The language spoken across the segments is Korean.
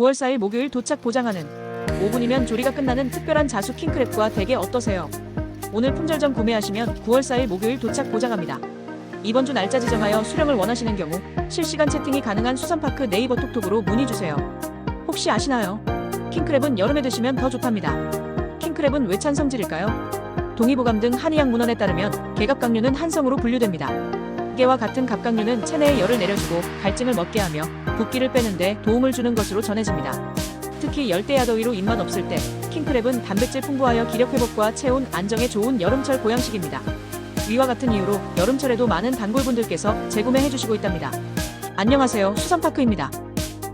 9월 4일 목요일 도착 보장하는 5분이면 조리가 끝나는 특별한 자수 킹크랩과 대게 어떠세요? 오늘 품절점 구매하시면 9월 4일 목요일 도착 보장합니다. 이번 주 날짜 지정하여 수령을 원하시는 경우 실시간 채팅이 가능한 수산파크 네이버 톡톡으로 문의 주세요. 혹시 아시나요? 킹크랩은 여름에 드시면 더 좋답니다. 킹크랩은 왜 찬성질일까요? 동의보감 등 한의학 문헌에 따르면 개갑각류는 한성으로 분류됩니다. 개와 같은 갑각류는 체내에 열을 내려주고 갈증을 먹게 하며 붓기를 빼는데 도움을 주는 것으로 전해집니다. 특히 열대야더위로 입맛 없을 때 킹크랩은 단백질 풍부하여 기력 회복과 체온 안정에 좋은 여름철 보양식입니다. 위와 같은 이유로 여름철에도 많은 단골분들께서 재구매해 주시고 있답니다. 안녕하세요. 수산파크입니다.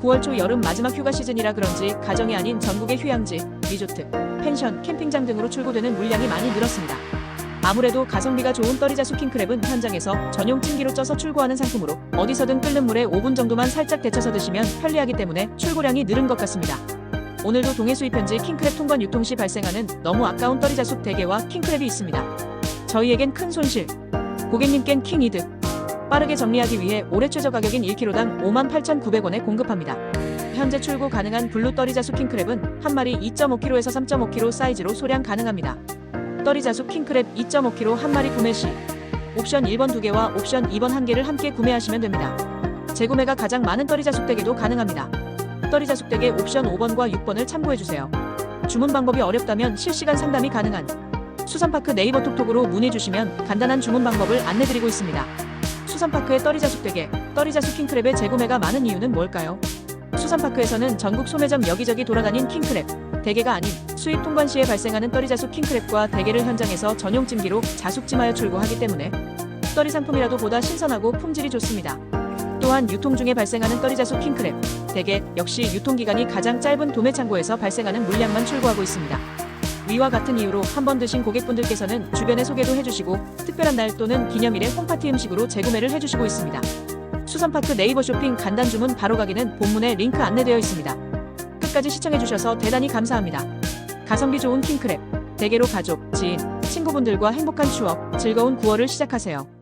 9월 초 여름 마지막 휴가 시즌이라 그런지 가정이 아닌 전국의 휴양지, 리조트, 펜션, 캠핑장 등으로 출고되는 물량이 많이 늘었습니다. 아무래도 가성비가 좋은 떨이자 수 킹크랩은 현장에서 전용 찜기로 쪄서 출고하는 상품으로 어디서든 끓는 물에 5분 정도만 살짝 데쳐서 드시면 편리하기 때문에 출고량이 늘은 것 같습니다. 오늘도 동해 수입 현지 킹크랩 통관 유통 시 발생하는 너무 아까운 떨이자숙 대게와 킹크랩이 있습니다. 저희에겐 큰 손실, 고객님께는 킹 이득. 빠르게 정리하기 위해 올해 최저 가격인 1kg당 58,900원에 공급합니다. 현재 출고 가능한 블루 떨이자숙 킹크랩은 한 마리 2.5kg에서 3.5kg 사이즈로 소량 가능합니다. 떨이자숙 킹크랩 2.5kg 한 마리 구매 시 옵션 1번 2개와 옵션 2번 1개를 함께 구매하시면 됩니다. 재구매가 가장 많은 떨이자숙 대게도 가능합니다. 떨이자숙 대게 옵션 5번과 6번을 참고해주세요. 주문 방법이 어렵다면 실시간 상담이 가능한 수산파크 네이버 톡톡으로 문의 주시면 간단한 주문 방법을 안내드리고 있습니다. 수산파크의 떨이자숙 대게, 떨이자숙 킹크랩의 재구매가 많은 이유는 뭘까요? 수산파크에서는 전국 소매점 여기저기 돌아다닌 킹크랩, 대게가 아닌 수입 통관 시에 발생하는 떨이자숙 킹크랩과 대게를 현장에서 전용 찜기로 자숙찜하여 출고하기 때문에 떨이 상품이라도 보다 신선하고 품질이 좋습니다. 또한 유통 중에 발생하는 떨이자숙 킹크랩, 대게 역시 유통기간이 가장 짧은 도매 창고에서 발생하는 물량만 출고하고 있습니다. 위와 같은 이유로 한 번 드신 고객분들께서는 주변에 소개도 해주시고 특별한 날 또는 기념일에 홈파티 음식으로 재구매를 해주시고 있습니다. 수산파크 네이버 쇼핑 간단 주문 바로 가기는 본문에 링크 안내되어 있습니다. 끝까지 시청해주셔서 대단히 감사합니다. 가성비 좋은 킹크랩, 대게로 가족, 지인, 친구분들과 행복한 추억, 즐거운 9월을 시작하세요.